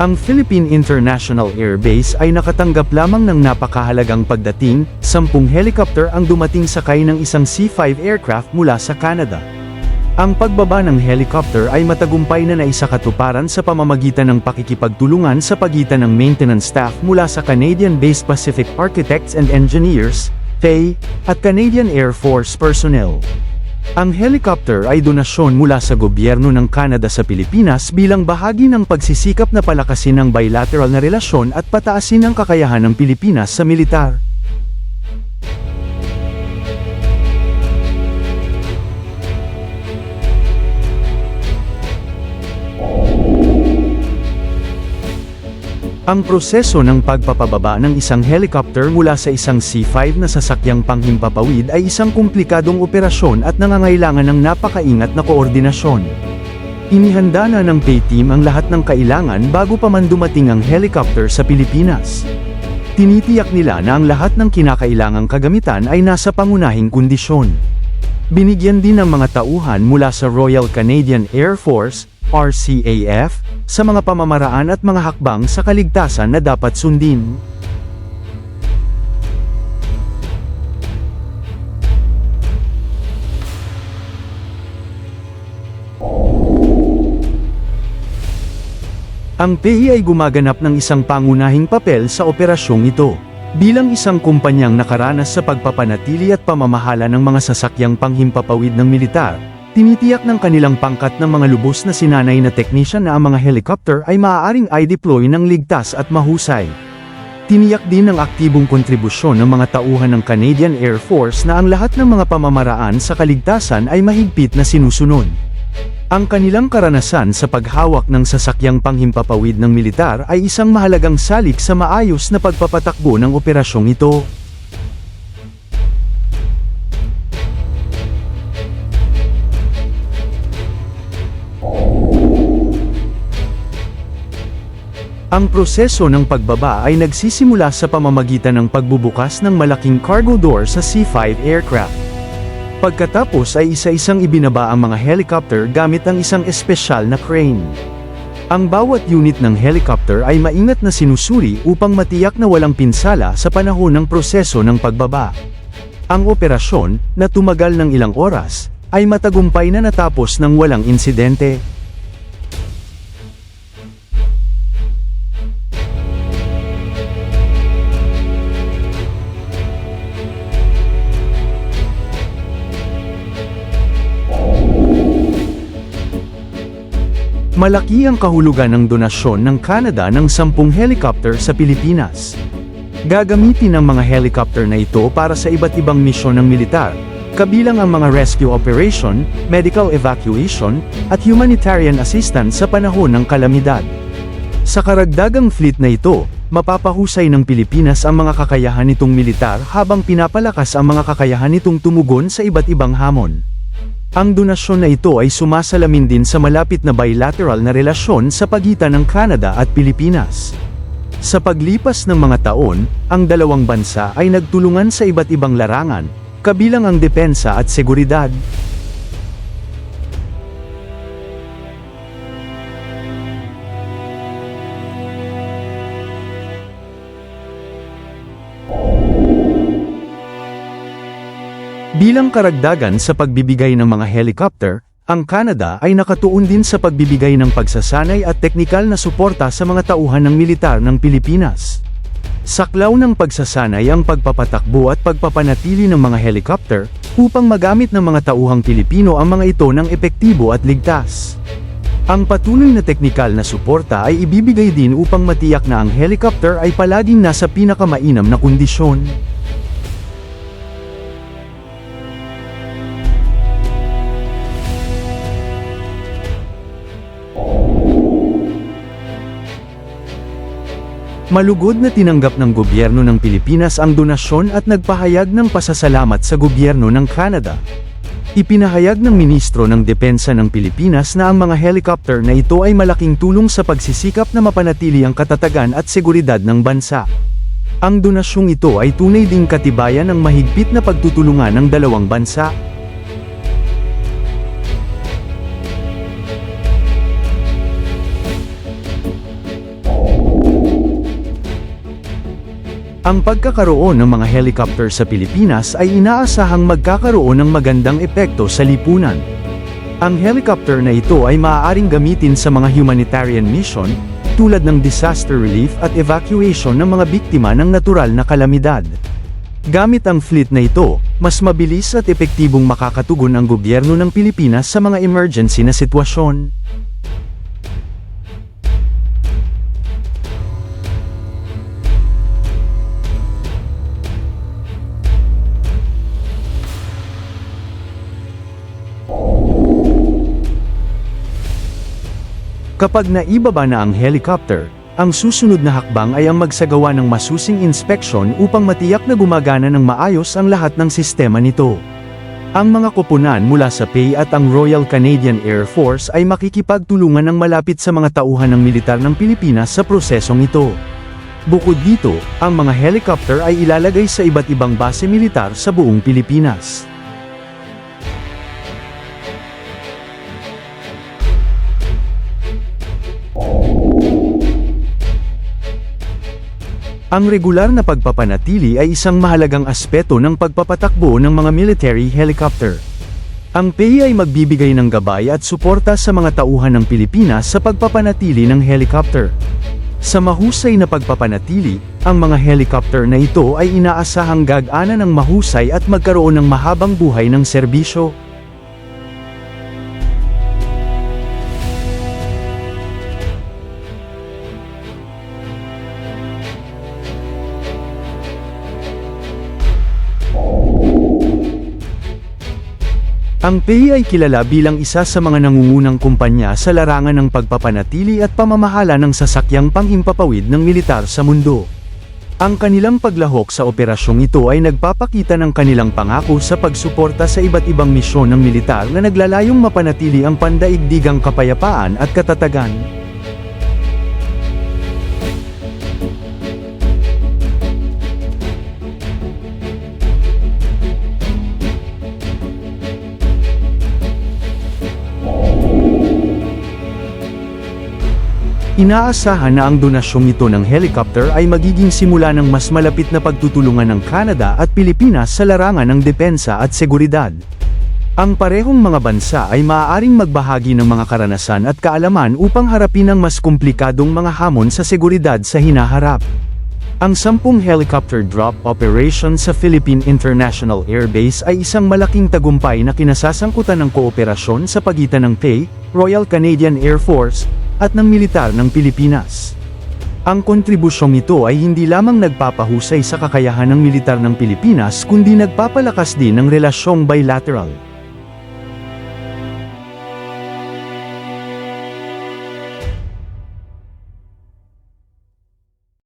Ang Philippine International Air Base ay nakatanggap lamang ng napakahalagang pagdating, sampung helicopter ang dumating sakay ng isang C-5 aircraft mula sa Canada. Ang pagbaba ng helicopter ay matagumpay na naisakatuparan sa pamamagitan ng pakikipagtulungan sa pagitan ng maintenance staff mula sa Canadian-based Pacific Architects and Engineers, FAE, at Canadian Air Force personnel. Ang helicopter ay donasyon mula sa gobyerno ng Canada sa Pilipinas bilang bahagi ng pagsisikap na palakasin ang bilateral na relasyon at pataasin ang kakayahan ng Pilipinas sa militar. Ang proseso ng pagpapababa ng isang helicopter mula sa isang C-5 na sasakyang panghimpapawid ay isang komplikadong operasyon at nangangailangan ng napakaingat na koordinasyon. Inihanda na ng pay team ang lahat ng kailangan bago pa man dumating ang helicopter sa Pilipinas. Tinitiyak nila na ang lahat ng kinakailangang kagamitan ay nasa pangunahing kondisyon. Binigyan din ng mga tauhan mula sa Royal Canadian Air Force, RCAF, sa mga pamamaraan at mga hakbang sa kaligtasan na dapat sundin. Ang PEI ay gumaganap ng isang pangunahing papel sa operasyong ito. Bilang isang kumpanyang nakaranas sa pagpapanatili at pamamahala ng mga sasakyang panghimpapawid ng militar, tinitiyak ng kanilang pangkat ng mga lubos na sinanay na teknisyan na ang mga helicopter ay maaaring i-deploy ng ligtas at mahusay. Tiniyak din ng aktibong kontribusyon ng mga tauhan ng Canadian Air Force na ang lahat ng mga pamamaraan sa kaligtasan ay mahigpit na sinusunod. Ang kanilang karanasan sa paghawak ng sasakyang panghimpapawid ng militar ay isang mahalagang salik sa maayos na pagpapatakbo ng operasyong ito. Ang proseso ng pagbaba ay nagsisimula sa pamamagitan ng pagbubukas ng malaking cargo door sa C-5 aircraft. Pagkatapos ay isa-isang ibinaba ang mga helicopter gamit ang isang espesyal na crane. Ang bawat unit ng helicopter ay maingat na sinusuri upang matiyak na walang pinsala sa panahon ng proseso ng pagbaba. Ang operasyon, na tumagal ng ilang oras, ay matagumpay na natapos ng walang insidente. Malaki ang kahulugan ng donasyon ng Canada ng 10 helicopter sa Pilipinas. Gagamitin ang mga helicopter na ito para sa iba't ibang misyon ng militar, kabilang ang mga rescue operation, medical evacuation, at humanitarian assistance sa panahon ng kalamidad. Sa karagdagang fleet na ito, mapapahusay ng Pilipinas ang mga kakayahan nitong militar habang pinapalakas ang mga kakayahan nitong tumugon sa iba't ibang hamon. Ang donasyon na ito ay sumasalamin din sa malapit na bilateral na relasyon sa pagitan ng Canada at Pilipinas. Sa paglipas ng mga taon, ang dalawang bansa ay nagtulungan sa iba't ibang larangan, kabilang ang depensa at seguridad. Bilang karagdagan sa pagbibigay ng mga helicopter, ang Canada ay nakatuon din sa pagbibigay ng pagsasanay at teknikal na suporta sa mga tauhan ng militar ng Pilipinas. Saklaw ng pagsasanay ang pagpapatakbo at pagpapanatili ng mga helicopter upang magamit ng mga tauhang Pilipino ang mga ito ng epektibo at ligtas. Ang patuloy na teknikal na suporta ay ibibigay din upang matiyak na ang helicopter ay palaging nasa pinakamainam na kondisyon. Malugod na tinanggap ng gobyerno ng Pilipinas ang donasyon at nagpahayag ng pasasalamat sa gobyerno ng Canada. Ipinahayag ng Ministro ng Depensa ng Pilipinas na ang mga helicopter na ito ay malaking tulong sa pagsisikap na mapanatili ang katatagan at seguridad ng bansa. Ang donasyong ito ay tunay ding katibayan ng mahigpit na pagtutulungan ng dalawang bansa, Ang pagkakaroon ng mga helicopter sa Pilipinas ay inaasahang magkakaroon ng magandang epekto sa lipunan. Ang helicopter na ito ay maaaring gamitin sa mga humanitarian mission, tulad ng disaster relief at evacuation ng mga biktima ng natural na kalamidad. Gamit ang fleet na ito, mas mabilis at epektibong makakatugon ang gobyerno ng Pilipinas sa mga emergency na sitwasyon. Kapag naibaba na ang helicopter, ang susunod na hakbang ay ang magsagawa ng masusing inspeksyon upang matiyak na gumagana ng maayos ang lahat ng sistema nito. Ang mga koponan mula sa PAY at ang Royal Canadian Air Force ay makikipagtulungan ng malapit sa mga tauhan ng militar ng Pilipinas sa prosesong ito. Bukod dito, ang mga helicopter ay ilalagay sa iba't ibang base militar sa buong Pilipinas. Ang regular na pagpapanatili ay isang mahalagang aspeto ng pagpapatakbo ng mga military helicopter. Ang PAY ay magbibigay ng gabay at suporta sa mga tauhan ng Pilipinas sa pagpapanatili ng helicopter. Sa mahusay na pagpapanatili, ang mga helicopter na ito ay inaasahang gagana ng mahusay at magkaroon ng mahabang buhay ng serbisyo. Ang PAY ay kilala bilang isa sa mga nangungunang kumpanya sa larangan ng pagpapanatili at pamamahala ng sasakyang panghimpapawid ng militar sa mundo. Ang kanilang paglahok sa operasyong ito ay nagpapakita ng kanilang pangako sa pagsuporta sa iba't ibang misyon ng militar na naglalayong mapanatili ang pandaigdigang kapayapaan at katatagan. Inaasahan na ang donasyong ito ng helicopter ay magiging simula ng mas malapit na pagtutulungan ng Canada at Pilipinas sa larangan ng depensa at seguridad. Ang parehong mga bansa ay maaaring magbahagi ng mga karanasan at kaalaman upang harapin ang mas komplikadong mga hamon sa seguridad sa hinaharap. Ang sampung helicopter drop operation sa Philippine International Air Base ay isang malaking tagumpay na kinasasangkutan ng kooperasyon sa pagitan ng PAY, Royal Canadian Air Force, at ng militar ng Pilipinas. Ang kontribusyong ito ay hindi lamang nagpapahusay sa kakayahan ng militar ng Pilipinas kundi nagpapalakas din ng relasyong bilateral.